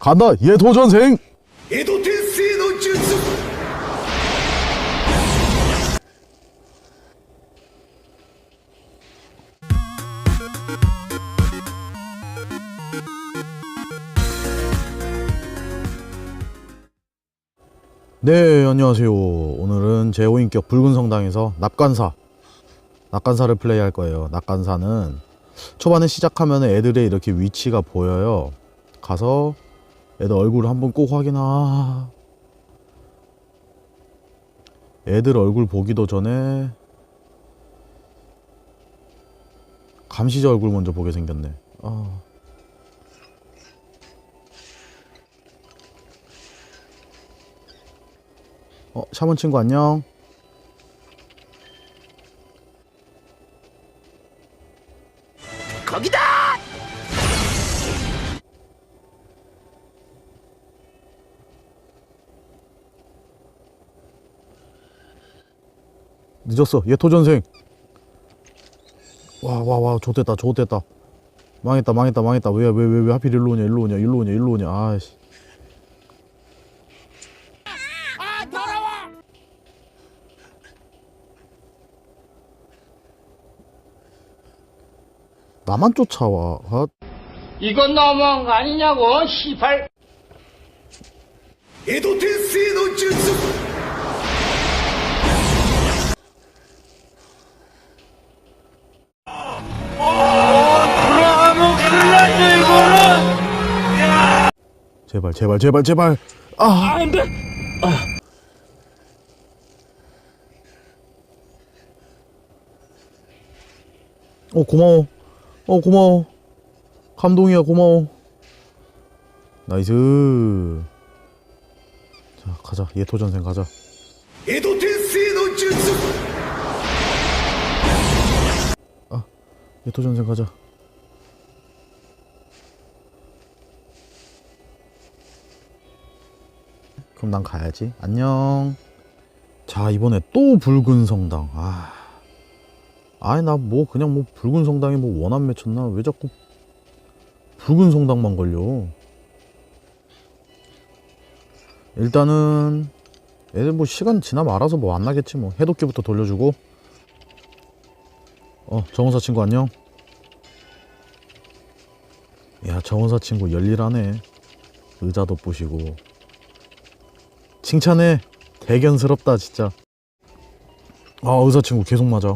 간다 예도 전생. 예도 전생의 준수 네 안녕하세요. 오늘은 제5인격 붉은 성당에서 낙관사 낙관사를 플레이할 거예요. 낙관사는 초반에 시작하면 애들의 이렇게 위치가 보여요. 가서 애들 얼굴을 한번 꼭 확인하 애들 얼굴 보기도 전에 감시자 얼굴 먼저 보게 생겼네 아. 어, 샤먼 친구 안녕. 거기다 늦었어. 예토전생. 와 와 와 좋됐다 좋됐다. 망했다 망했다 망했다. 왜 왜 왜 왜 하필 일로 오냐 일로 오냐 일로 오냐 일로 오냐. 아이씨. 아, 나만 쫓아와. 아. 이건 너무한 거 아니냐고 시팔 에도텐스의 노 제발 제발 제발 제발. 아. 아 안돼. 아. 어 고마워. 어 고마워. 감동이야 고마워. 나이스. 자 가자. 예토 전생 가자. 아, 예토 전생 아 예토 전생 가자. 그럼 난 가야지. 안녕. 자, 이번에 또 붉은 성당. 아. 아이, 나 뭐, 그냥 뭐, 붉은 성당에 뭐 원한 맺혔나? 왜 자꾸 붉은 성당만 걸려? 일단은, 애들 뭐 시간 지나면 알아서 뭐 안 나겠지 뭐. 해독기부터 돌려주고. 어, 정원사 친구 안녕. 야, 정원사 친구 열일하네. 의자도 부시고. 칭찬해. 대견스럽다, 진짜. 아, 의사 친구 계속 맞아.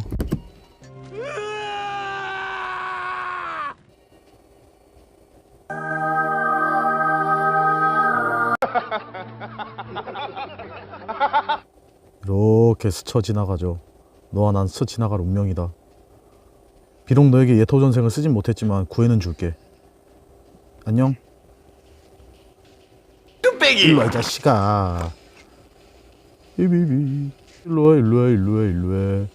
이렇게 스쳐 지나가죠. 너와 난 스쳐 지나갈 운명이다. 비록 너에게 예토전생을 쓰진 못했지만 구해는 줄게. 안녕. 뚝배기 일로와 이 자식아. 비비비. 일로와 일로와 일로와 일로와.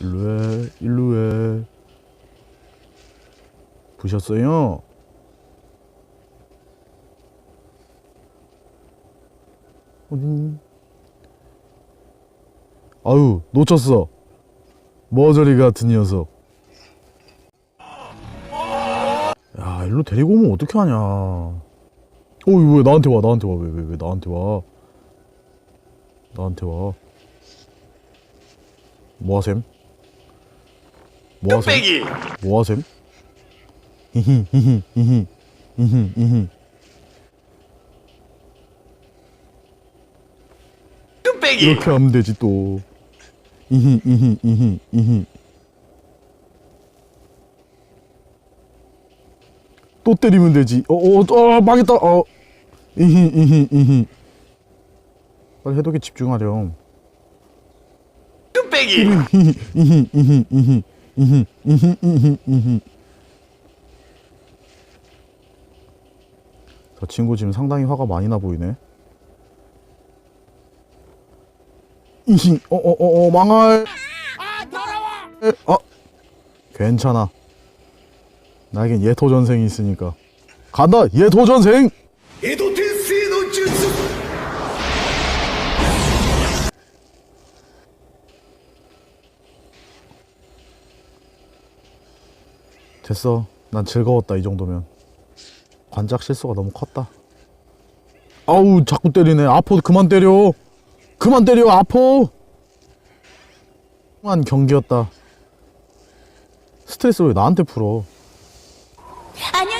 일로와 일로와. 보셨어요? 어디? 아유 놓쳤어. 머저리 같은 녀석. 야 일로 데리고 오면 어떻게 하냐. 어, 이거 왜 나한테 와, 나한테 와, 왜, 왜, 왜 나한테 와. 나한테 와. 뭐하셈? 뭐하셈? 뚝배기 뭐하셈? 히히, 히히, 히히, 히히, 히히. 뚝배기 이렇게 하면 되지 또. 이히, 이히, 이히, 이히. 또 때리면 되지. 어, 어, 어, 망했다. 어. 이히, 이히, 이히. 빨리 해독에 집중하렴. 뚝배기! 저 친구 지금 상당히 화가 많이 나 보이네. 이히 어어어어 망할. 아 괜찮아. 나에겐 예토전생이 있으니까. 간다 예토전생! 예토 됐어. 난 즐거웠다, 이 정도면. 관작 실수가 너무 컸다. 아우 자꾸 때리네. 아포 그만 때려. 그만 때려 아포. 한 경기였다. 스트레스 왜 나한테 풀어? 계세요.